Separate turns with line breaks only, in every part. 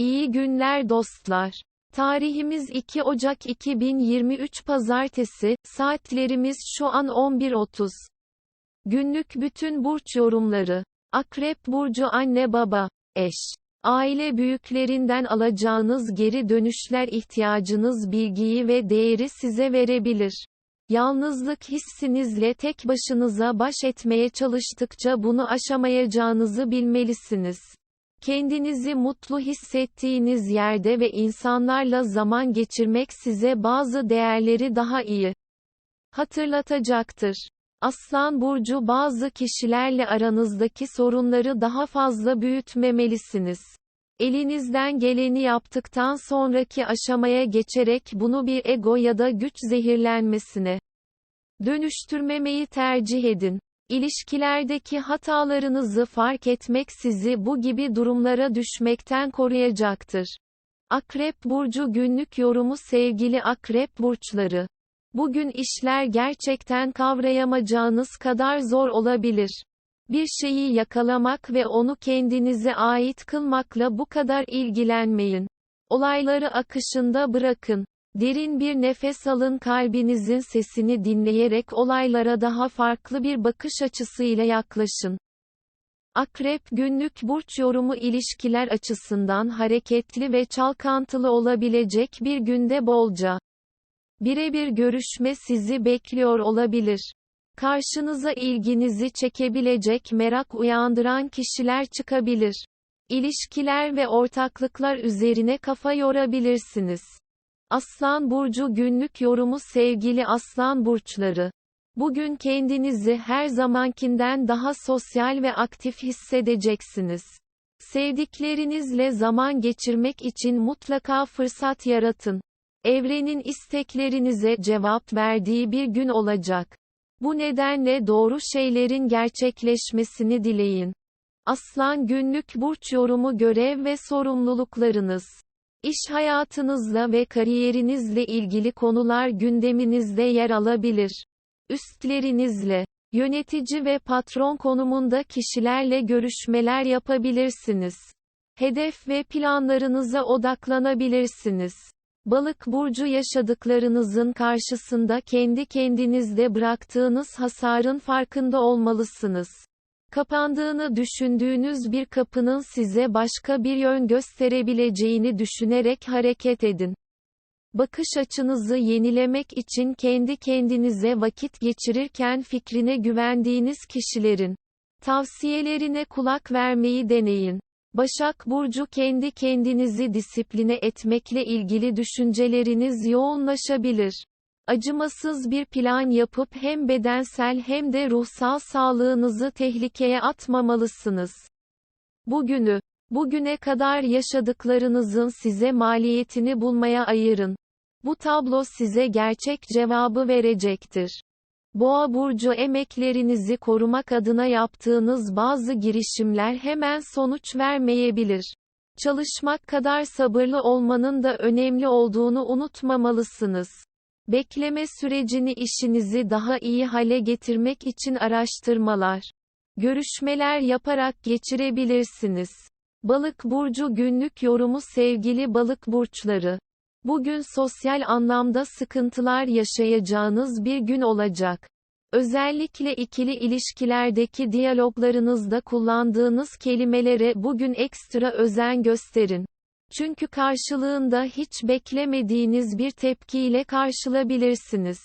İyi günler dostlar. Tarihimiz 2 Ocak 2023 Pazartesi, saatlerimiz şu an 11.30. Günlük bütün burç yorumları. Akrep Burcu anne baba, eş. Aile büyüklerinden alacağınız geri dönüşler ihtiyacınız bilgiyi ve değeri size verebilir. Yalnızlık hissinizle tek başınıza baş etmeye çalıştıkça bunu aşamayacağınızı bilmelisiniz. Kendinizi mutlu hissettiğiniz yerde ve insanlarla zaman geçirmek size bazı değerleri daha iyi hatırlatacaktır. Aslan burcu bazı kişilerle aranızdaki sorunları daha fazla büyütmemelisiniz. Elinizden geleni yaptıktan sonraki aşamaya geçerek bunu bir ego ya da güç zehirlenmesine dönüştürmemeyi tercih edin. İlişkilerdeki hatalarınızı fark etmek sizi bu gibi durumlara düşmekten koruyacaktır. Akrep burcu günlük yorumu sevgili akrep burçları. Bugün işler gerçekten kavrayamayacağınız kadar zor olabilir. Bir şeyi yakalamak ve onu kendinize ait kılmakla bu kadar ilgilenmeyin. Olayları akışında bırakın. Derin bir nefes alın kalbinizin sesini dinleyerek olaylara daha farklı bir bakış açısıyla yaklaşın. Akrep günlük burç yorumu ilişkiler açısından hareketli ve çalkantılı olabilecek bir günde bolca. Birebir görüşme sizi bekliyor olabilir. Karşınıza ilginizi çekebilecek merak uyandıran kişiler çıkabilir. İlişkiler ve ortaklıklar üzerine kafa yorabilirsiniz. Aslan Burcu günlük yorumu sevgili Aslan Burçları. Bugün kendinizi her zamankinden daha sosyal ve aktif hissedeceksiniz. Sevdiklerinizle zaman geçirmek için mutlaka fırsat yaratın. Evrenin isteklerinize cevap verdiği bir gün olacak. Bu nedenle doğru şeylerin gerçekleşmesini dileyin. Aslan günlük burç yorumu görev ve sorumluluklarınız. İş hayatınızla ve kariyerinizle ilgili konular gündeminizde yer alabilir. Üstlerinizle, yönetici ve patron konumunda kişilerle görüşmeler yapabilirsiniz. Hedef ve planlarınıza odaklanabilirsiniz. Balık burcu yaşadıklarınızın karşısında kendi kendinizde bıraktığınız hasarın farkında olmalısınız. Kapandığını düşündüğünüz bir kapının size başka bir yön gösterebileceğini düşünerek hareket edin. Bakış açınızı yenilemek için kendi kendinize vakit geçirirken fikrine güvendiğiniz kişilerin tavsiyelerine kulak vermeyi deneyin. Başak Burcu kendi kendinizi disipline etmekle ilgili düşünceleriniz yoğunlaşabilir. Acımasız bir plan yapıp hem bedensel hem de ruhsal sağlığınızı tehlikeye atmamalısınız. Bugünü, bugüne kadar yaşadıklarınızın size maliyetini bulmaya ayırın. Bu tablo size gerçek cevabı verecektir. Boğa burcu emeklerinizi korumak adına yaptığınız bazı girişimler hemen sonuç vermeyebilir. Çalışmak kadar sabırlı olmanın da önemli olduğunu unutmamalısınız. Bekleme sürecini işinizi daha iyi hale getirmek için araştırmalar, görüşmeler yaparak geçirebilirsiniz. Balık burcu günlük yorumu sevgili balık burçları. Bugün sosyal anlamda sıkıntılar yaşayacağınız bir gün olacak. Özellikle ikili ilişkilerdeki diyaloglarınızda kullandığınız kelimelere bugün ekstra özen gösterin. Çünkü karşılığında hiç beklemediğiniz bir tepkiyle karşılabilirsiniz.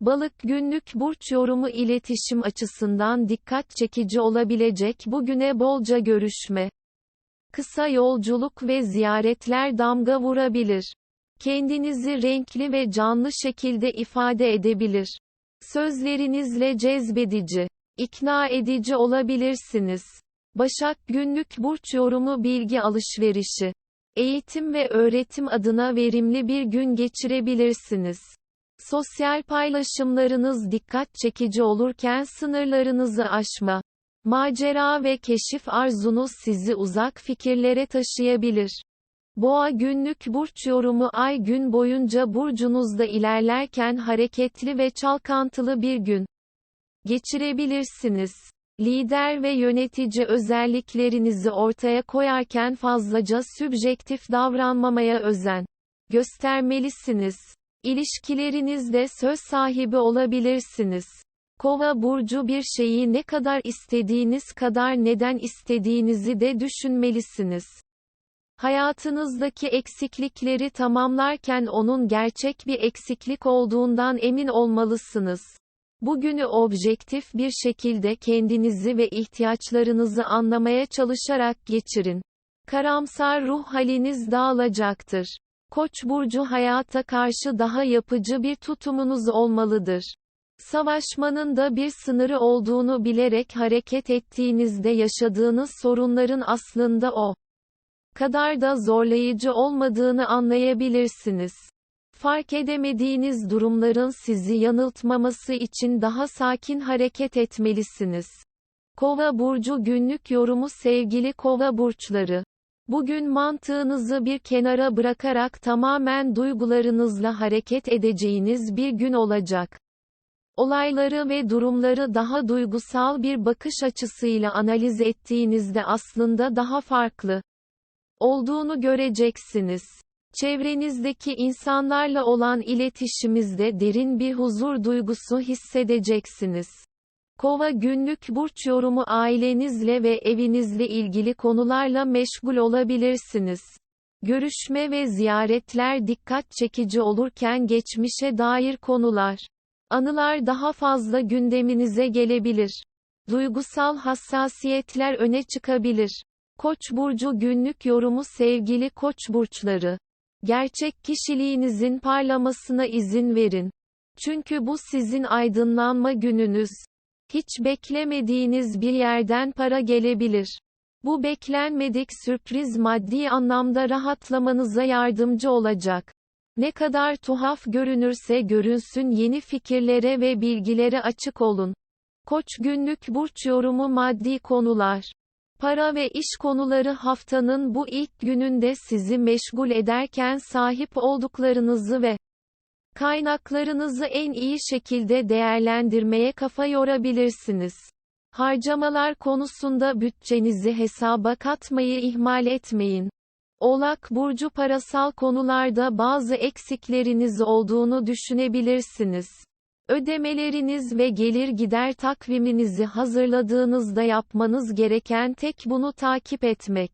Balık günlük burç yorumu iletişim açısından dikkat çekici olabilecek bugüne bolca görüşme. Kısa yolculuk ve ziyaretler damga vurabilir. Kendinizi renkli ve canlı şekilde ifade edebilir. Sözlerinizle cezbedici, ikna edici olabilirsiniz. Başak günlük burç yorumu bilgi alışverişi. Eğitim ve öğretim adına verimli bir gün geçirebilirsiniz. Sosyal paylaşımlarınız dikkat çekici olurken sınırlarınızı aşma, macera ve keşif arzunuz sizi uzak fikirlere taşıyabilir. Boğa günlük burç yorumu ay gün boyunca burcunuzda ilerlerken hareketli ve çalkantılı bir gün geçirebilirsiniz. Lider ve yönetici özelliklerinizi ortaya koyarken fazlaca sübjektif davranmamaya özen göstermelisiniz. İlişkilerinizde söz sahibi olabilirsiniz. Kova burcu bir şeyi ne kadar istediğiniz kadar neden istediğinizi de düşünmelisiniz. Hayatınızdaki eksiklikleri tamamlarken onun gerçek bir eksiklik olduğundan emin olmalısınız. Bugünü objektif bir şekilde kendinizi ve ihtiyaçlarınızı anlamaya çalışarak geçirin. Karamsar ruh haliniz dağılacaktır. Koç burcu hayata karşı daha yapıcı bir tutumunuz olmalıdır. Savaşmanın da bir sınırı olduğunu bilerek hareket ettiğinizde yaşadığınız sorunların aslında o kadar da zorlayıcı olmadığını anlayabilirsiniz. Fark edemediğiniz durumların sizi yanıltmaması için daha sakin hareket etmelisiniz. Kova burcu günlük yorumu sevgili Kova burçları. Bugün mantığınızı bir kenara bırakarak tamamen duygularınızla hareket edeceğiniz bir gün olacak. Olayları ve durumları daha duygusal bir bakış açısıyla analiz ettiğinizde aslında daha farklı olduğunu göreceksiniz. Çevrenizdeki insanlarla olan iletişimizde derin bir huzur duygusu hissedeceksiniz. Kova günlük burç yorumu ailenizle ve evinizle ilgili konularla meşgul olabilirsiniz. Görüşme ve ziyaretler dikkat çekici olurken geçmişe dair konular, anılar daha fazla gündeminize gelebilir. Duygusal hassasiyetler öne çıkabilir. Koç burcu günlük yorumu sevgili Koç burçları. Gerçek kişiliğinizin parlamasına izin verin. Çünkü bu sizin aydınlanma gününüz. Hiç beklemediğiniz bir yerden para gelebilir. Bu beklenmedik sürpriz maddi anlamda rahatlamanıza yardımcı olacak. Ne kadar tuhaf görünürse görünsün yeni fikirlere ve bilgilere açık olun. Koç günlük burç yorumu maddi konular. Para ve iş konuları haftanın bu ilk gününde sizi meşgul ederken sahip olduklarınızı ve kaynaklarınızı en iyi şekilde değerlendirmeye kafa yorabilirsiniz. Harcamalar konusunda bütçenizi hesaba katmayı ihmal etmeyin. Oğlak burcu parasal konularda bazı eksikleriniz olduğunu düşünebilirsiniz. Ödemeleriniz ve gelir gider takviminizi hazırladığınızda yapmanız gereken tek bunu takip etmek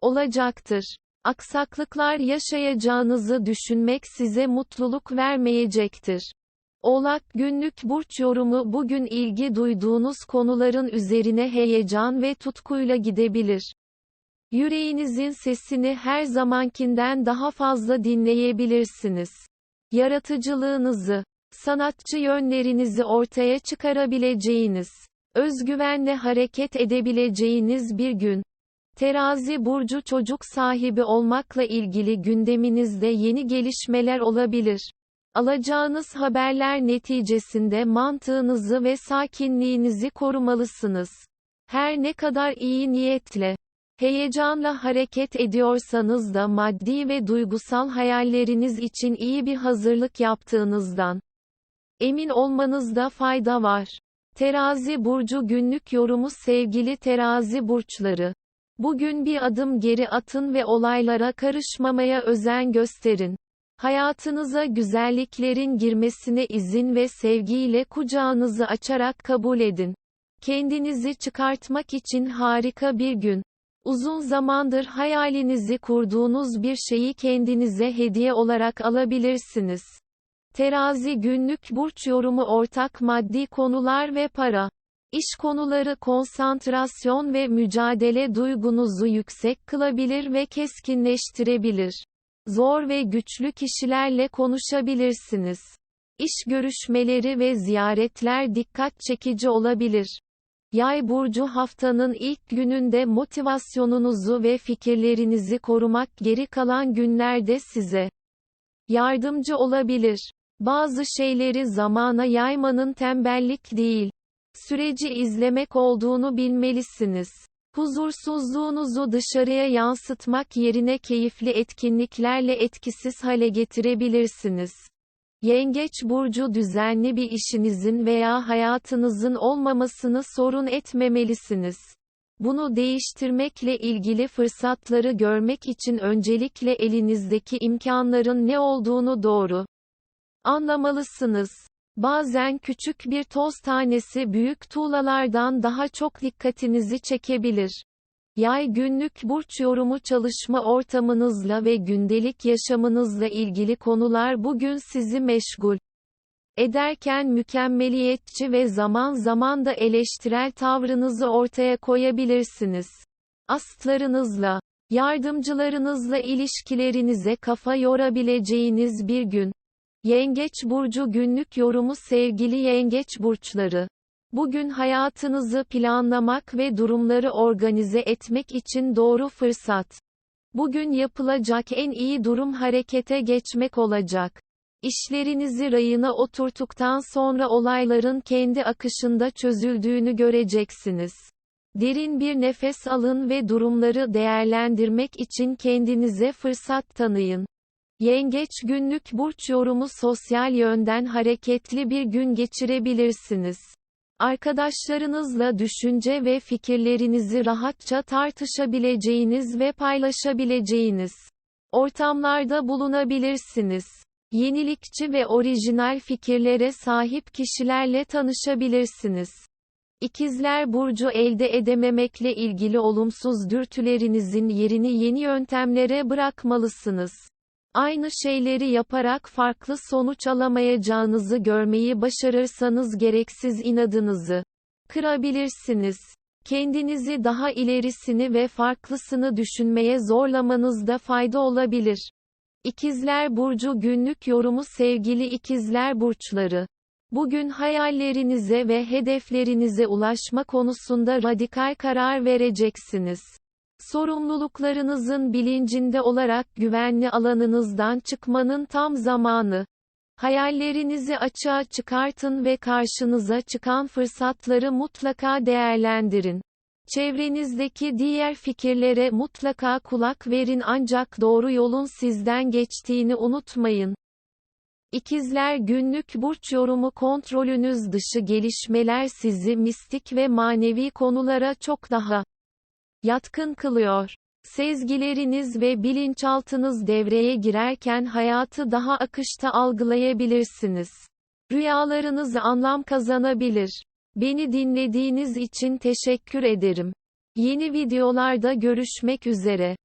olacaktır. Aksaklıklar yaşayacağınızı düşünmek size mutluluk vermeyecektir. Oğlak günlük burç yorumu bugün ilgi duyduğunuz konuların üzerine heyecan ve tutkuyla gidebilir. Yüreğinizin sesini her zamankinden daha fazla dinleyebilirsiniz. Yaratıcılığınızı, sanatçı yönlerinizi ortaya çıkarabileceğiniz, özgüvenle hareket edebileceğiniz bir gün. Terazi burcu çocuk sahibi olmakla ilgili gündeminizde yeni gelişmeler olabilir. Alacağınız haberler neticesinde mantığınızı ve sakinliğinizi korumalısınız. Her ne kadar iyi niyetle, heyecanla hareket ediyorsanız da maddi ve duygusal hayalleriniz için iyi bir hazırlık yaptığınızdan emin olmanızda fayda var. Terazi burcu günlük yorumu sevgili terazi burçları. Bugün bir adım geri atın ve olaylara karışmamaya özen gösterin. Hayatınıza güzelliklerin girmesine izin ve sevgiyle kucağınızı açarak kabul edin. Kendinizi çıkartmak için harika bir gün. Uzun zamandır hayalinizi kurduğunuz bir şeyi kendinize hediye olarak alabilirsiniz. Terazi günlük burç yorumu ortak maddi konular ve para. İş konuları konsantrasyon ve mücadele duygunuzu yüksek kılabilir ve keskinleştirebilir. Zor ve güçlü kişilerle konuşabilirsiniz. İş görüşmeleri ve ziyaretler dikkat çekici olabilir. Yay burcu haftanın ilk gününde motivasyonunuzu ve fikirlerinizi korumak geri kalan günlerde size yardımcı olabilir. Bazı şeyleri zamana yaymanın tembellik değil, süreci izlemek olduğunu bilmelisiniz. Huzursuzluğunuzu dışarıya yansıtmak yerine keyifli etkinliklerle etkisiz hale getirebilirsiniz. Yengeç burcu düzenli bir işinizin veya hayatınızın olmamasını sorun etmemelisiniz. Bunu değiştirmekle ilgili fırsatları görmek için öncelikle elinizdeki imkanların ne olduğunu doğru anlamalısınız. Bazen küçük bir toz tanesi büyük tuğlalardan daha çok dikkatinizi çekebilir. Yay günlük burç yorumu çalışma ortamınızla ve gündelik yaşamınızla ilgili konular bugün sizi meşgul ederken mükemmeliyetçi ve zaman zaman da eleştirel tavrınızı ortaya koyabilirsiniz. Astlarınızla, yardımcılarınızla ilişkilerinize kafa yorabileceğiniz bir gün. Yengeç burcu günlük yorumu sevgili yengeç burçları. Bugün hayatınızı planlamak ve durumları organize etmek için doğru fırsat. Bugün yapılacak en iyi durum harekete geçmek olacak. İşlerinizi rayına oturttuktan sonra olayların kendi akışında çözüldüğünü göreceksiniz. Derin bir nefes alın ve durumları değerlendirmek için kendinize fırsat tanıyın. Yengeç günlük burç yorumu sosyal yönden hareketli bir gün geçirebilirsiniz. Arkadaşlarınızla düşünce ve fikirlerinizi rahatça tartışabileceğiniz ve paylaşabileceğiniz ortamlarda bulunabilirsiniz. Yenilikçi ve orijinal fikirlere sahip kişilerle tanışabilirsiniz. İkizler burcu elde edememekle ilgili olumsuz dürtülerinizin yerini yeni yöntemlere bırakmalısınız. Aynı şeyleri yaparak farklı sonuç alamayacağınızı görmeyi başarırsanız gereksiz inadınızı kırabilirsiniz. Kendinizi daha ilerisini ve farklısını düşünmeye zorlamanızda fayda olabilir. İkizler Burcu günlük yorumu sevgili ikizler burçları. Bugün hayallerinize ve hedeflerinize ulaşma konusunda radikal karar vereceksiniz. Sorumluluklarınızın bilincinde olarak güvenli alanınızdan çıkmanın tam zamanı. Hayallerinizi açığa çıkartın ve karşınıza çıkan fırsatları mutlaka değerlendirin. Çevrenizdeki diğer fikirlere mutlaka kulak verin ancak doğru yolun sizden geçtiğini unutmayın. İkizler günlük burç yorumu kontrolünüz dışı gelişmeler sizi mistik ve manevi konulara çok daha yatkın kılıyor. Sezgileriniz ve bilinçaltınız devreye girerken hayatı daha akışta algılayabilirsiniz. Rüyalarınız anlam kazanabilir. Beni dinlediğiniz için teşekkür ederim. Yeni videolarda görüşmek üzere.